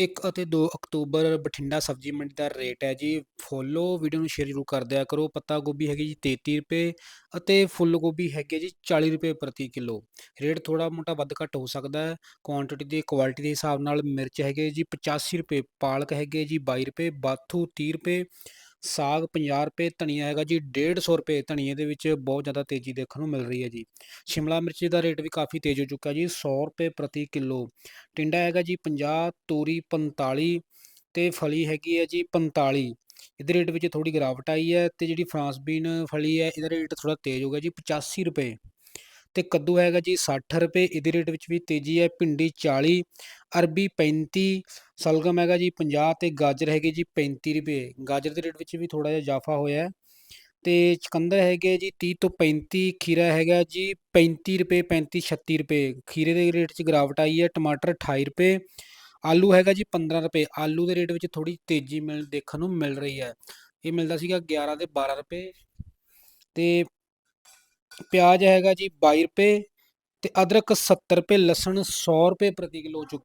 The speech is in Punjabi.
1 ਅਤੇ 2 ਅਕਤੂਬਰ ਬਠਿੰਡਾ ਸਬਜ਼ੀ ਮੰਡੀ ਦਾ ਰੇਟ ਹੈ ਜੀ। ਫੋਲੋ ਵੀਡੀਓ ਨੂੰ ਸ਼ੇਅਰ ਜ਼ਰੂਰ ਕਰ ਦਿਆ ਕਰੋ। ਪੱਤਾ ਗੋਭੀ ਹੈਗੀ ਜੀ 33 ਰੁਪਏ ਅਤੇ ਫੁੱਲ ਗੋਭੀ ਹੈਗੀ ਹੈ ਜੀ 40 ਰੁਪਏ ਪ੍ਰਤੀ ਕਿਲੋ। ਰੇਟ ਥੋੜਾ ਮੋਟਾ ਵੱਧ ਘੱਟ ਹੋ ਸਕਦਾ ਹੈ। ਕੁਆਂਟੀਟੀ ਦੀ ਕੁਆਲਿਟੀ ਦੇ ਹਿਸਾਬ ਨਾਲ ਮਿਰਚ ਹੈਗੇ ਜੀ 85 ਰੁਪਏ, ਪਾਲਕ ਹੈਗੇ ਜੀ 22 ਰੁਪਏ, ਬਾਥੂ 30 ਰੁਪਏ ਸਾਗ 50 ਰੁਪਏ, ਧਨੀਆ ਹੈਗਾ ਜੀ 150 ਰੁਪਏ, ਧਨੀਏ ਦੇ ਵਿੱਚ ਬਹੁਤ ਜ਼ਿਆਦਾ ਤੇਜ਼ੀ ਦੇਖਣ ਨੂੰ ਮਿਲ ਰਹੀ ਹੈ ਜੀ। ਸ਼ਿਮਲਾ ਮਿਰਚ ਦਾ ਰੇਟ ਵੀ ਕਾਫੀ ਤੇਜ਼ ਹੋ ਚੁੱਕਾ ਜੀ 100 ਰੁਪਏ ਪ੍ਰਤੀ ਕਿਲੋ। ਟਿੰਡਾ ਹੈਗਾ ਜੀ 50 ਤੋਰੀ 45 ਤੇ ਫਲੀ ਹੈਗੀ ਹੈ ਜੀ 45 ਇਹਦੇ ਰੇਟ ਵਿੱਚ ਥੋੜੀ ਗਿਰਾਵਟ ਆਈ ਹੈ ਤੇ ਜਿਹੜੀ ਫਰਾਂਸ ਬੀਨ ਫਲੀ ਹੈ, ਇਹਦਾ ਰੇਟ ਥੋੜਾ ਤੇਜ਼ ਹੋ ਗਿਆ ਜੀ 85 ਰੁਪਏ। ਤੇ ਕੱਦੂ ਹੈਗਾ ਜੀ 60 ਰੁਪਏ, ਇਹਦੇ ਰੇਟ ਵਿੱਚ ਵੀ ਤੇਜ਼ੀ ਹੈ, ਭਿੰਡੀ 40 ਅਰਬੀ 35 ਸਲਗਮ ਹੈਗਾ ਜੀ 50 ਤੇ ਗਾਜਰ ਹੈਗੇ ਜੀ 35 ਰੁਪਏ। ਗਾਜਰ ਦੇ ਰੇਟ ਵਿੱਚ ਵੀ ਥੋੜਾ ਜਿਹਾ ਇਜ਼ਾਫਾ ਹੋਇਆ ਹੈ। ਤੇ ਚਕੰਦਰ ਹੈਗੇ ਜੀ 30 ਤੋਂ 35 ਖੀਰਾ ਹੈਗਾ ਜੀ 35 ਰੁਪਏ 35 36 ਰੁਪਏ। ਖੀਰੇ ਦੇ ਰੇਟ 'ਚ ਗਿਰਾਵਟ ਆਈ ਹੈ, ਟਮਾਟਰ 28 ਰੁਪਏ, ਆਲੂ ਹੈਗਾ ਜੀ 15 ਰੁਪਏ। ਆਲੂ ਦੇ ਰੇਟ ਵਿੱਚ ਥੋੜੀ ਤੇਜ਼ੀ ਮਿਲ, ਦੇਖਣ ਨੂੰ ਮਿਲ ਰਹੀ ਹੈ। ਇਹ ਮਿਲਦਾ ਸੀਗਾ 11 ਤੇ 12 ਰੁਪਏ। ਤੇ ਪਿਆਜ਼ ਹੈਗਾ ਜੀ 22 ਰੁਪਏ ਤੇ ਅਦਰਕ 70 ਰੁਪਏ, ਲਸਣ 100 ਰੁਪਏ ਪ੍ਰਤੀ ਕਿਲੋ ਹੋ ਚੁੱਕ